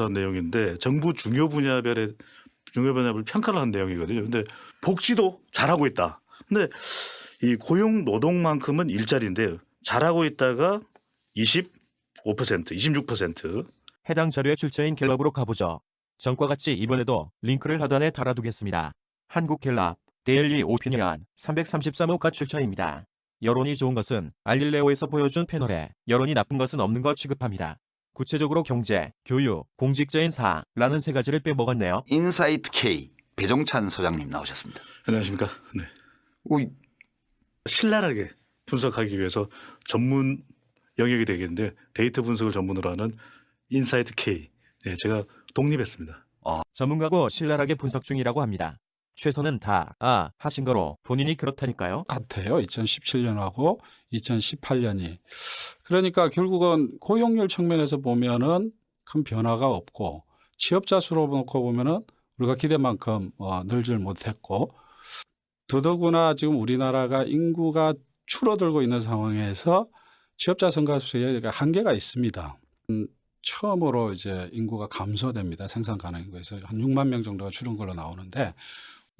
조사한 내용인데 정부 중요 분야별의 중요 분야별 평가를 한 내용이거든요. 근데 복지도 잘하고 있다. 근데 이 고용 노동만큼은 일자리인데 잘하고 있다가 25%, 26%. 해당 자료의 출처인 갤럽으로 가보죠. 전과 같이 이번에도 링크를 하단에 달아두겠습니다. 한국 갤럽 데일리 오피니언 333호가 출처입니다. 여론이 좋은 것은 알릴레오에서 보여준 패널에 여론이 나쁜 것은 없는 것 취급합니다. 구체적으로 경제, 교육, 공직자 인사라는 세 가지를 빼먹었네요. 인사이트 K 배종찬 소장님 나오셨습니다. 안녕하십니까. 네. 오, 신랄하게 분석하기 위해서 전문 영역이 되겠는데 데이터 분석을 전문으로 하는 인사이트 K. 네, 제가 독립했습니다. 전문가고 신랄하게 분석 중이라고 합니다. 최선은 다, 아, 하신 거로 본인이 그렇다니까요. 같아요. 2017년하고 2018년이. 그러니까 결국은 고용률 측면에서 보면은 큰 변화가 없고 취업자 수로 놓고 보면은 우리가 기대만큼 어, 늘질 못했고 더더구나 지금 우리나라가 인구가 줄어들고 있는 상황에서 취업자 성가수에 한계가 있습니다. 음, 처음으로 이제 인구가 감소됩니다. 생산 가능 인구에서 한 6만 명 정도가 줄은 걸로 나오는데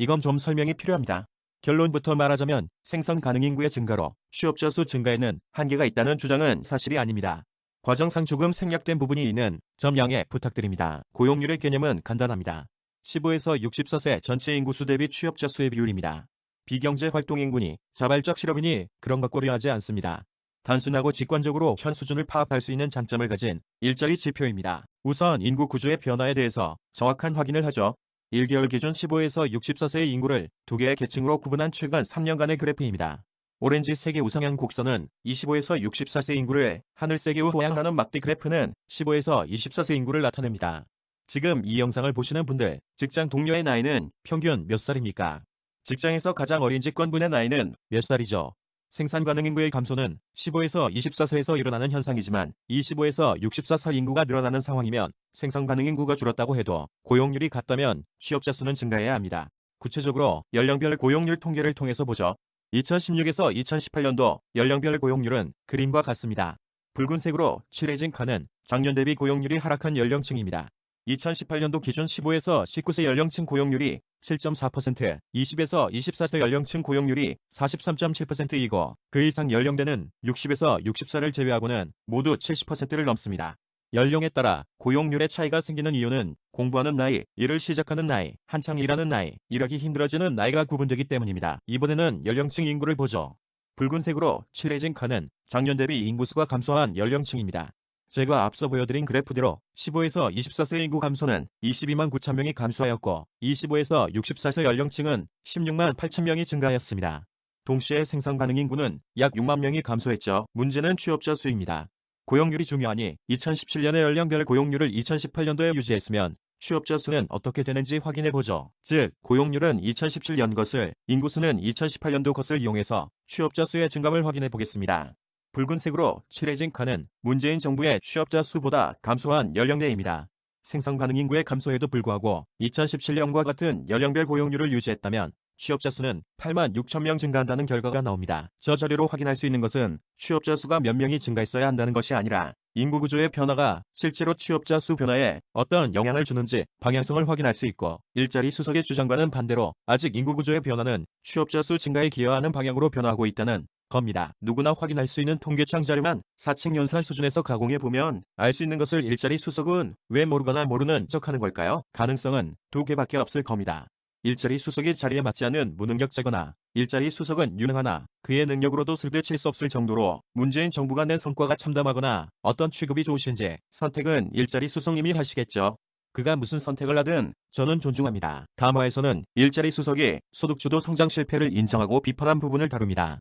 이건 좀 설명이 필요합니다. 결론부터 말하자면 생산 가능 인구의 증가로 취업자 수 증가에는 한계가 있다는 주장은 사실이 아닙니다. 과정상 조금 생략된 부분이 있는 점 양해 부탁드립니다. 고용률의 개념은 간단합니다. 15에서 64세 전체 인구 수 대비 취업자 수의 비율입니다. 비경제 활동 인구니 자발적 실업이니 그런 것 고려하지 않습니다. 단순하고 직관적으로 현 수준을 파악할 수 있는 장점을 가진 일자리 지표입니다. 우선 인구 구조의 변화에 대해서 정확한 확인을 하죠. 1개월 기준 15에서 64세의 인구를 두 개의 계층으로 구분한 최근 3년간의 그래프입니다. 오렌지 색의 우상향 곡선은 25에서 64세 인구를 하늘색의 우호양하는 막대 그래프는 15에서 24세 인구를 나타냅니다. 지금 이 영상을 보시는 분들, 직장 동료의 나이는 평균 몇 살입니까? 직장에서 가장 어린 직원분의 나이는 몇 살이죠? 생산 가능 인구의 감소는 15에서 24세에서 일어나는 현상이지만 25에서 64세 인구가 늘어나는 상황이면 생산 가능 인구가 줄었다고 해도 고용률이 같다면 취업자 수는 증가해야 합니다. 구체적으로 연령별 고용률 통계를 통해서 보죠. 2016에서 2018년도 연령별 고용률은 그림과 같습니다. 붉은색으로 칠해진 칸은 작년 대비 고용률이 하락한 연령층입니다. 2018년도 기준 15에서 19세 연령층 고용률이 7.4%, 20에서 24세 연령층 고용률이 43.7%이고 그 이상 연령대는 60에서 60세를 제외하고는 모두 70%를 넘습니다. 연령에 따라 고용률의 차이가 생기는 이유는 공부하는 나이, 일을 시작하는 나이, 한창 일하는 나이, 일하기 힘들어지는 나이가 구분되기 때문입니다. 이번에는 연령층 인구를 보죠. 붉은색으로 칠해진 칸은 작년 대비 인구수가 감소한 연령층입니다. 제가 앞서 보여드린 그래프대로 15에서 24세 인구 감소는 22만 9천 명이 감소하였고 25에서 64세 연령층은 16만 8천 명이 증가하였습니다. 동시에 생산 가능 인구는 약 6만 명이 감소했죠. 문제는 취업자 수입니다. 고용률이 중요하니 2017년의 연령별 고용률을 2018년도에 유지했으면 취업자 수는 어떻게 되는지 확인해 보죠. 즉, 고용률은 2017년 것을, 인구수는 2018년도 것을 이용해서 취업자 수의 증감을 확인해 보겠습니다. 붉은색으로 칠해진 칸은 문재인 정부의 취업자 수보다 감소한 연령대입니다. 생산 가능 인구의 감소에도 불구하고 2017년과 같은 연령별 고용률을 유지했다면 취업자 수는 8만 6천 명 증가한다는 결과가 나옵니다. 저 자료로 확인할 수 있는 것은 취업자 수가 몇 명이 증가했어야 한다는 것이 아니라 인구 구조의 변화가 실제로 취업자 수 변화에 어떤 영향을 주는지 방향성을 확인할 수 있고 일자리 수석의 주장과는 반대로 아직 인구 구조의 변화는 취업자 수 증가에 기여하는 방향으로 변화하고 있다는 겁니다. 누구나 확인할 수 있는 통계청 자료만 사칙 연산 수준에서 가공해 보면 알 수 있는 것을 일자리 수석은 왜 모르거나 모르는 척하는 걸까요? 가능성은 두 개밖에 없을 겁니다. 일자리 수석이 자리에 맞지 않은 무능력자거나 일자리 수석은 유능하나 그의 능력으로도 슬그칠 수 없을 정도로 문재인 정부가 낸 성과가 참담하거나 어떤 취급이 좋으신지 선택은 일자리 수석님이 하시겠죠. 그가 무슨 선택을 하든 저는 존중합니다. 다음화에서는 일자리 수석이 소득주도 성장 실패를 인정하고 비판한 부분을 다룹니다.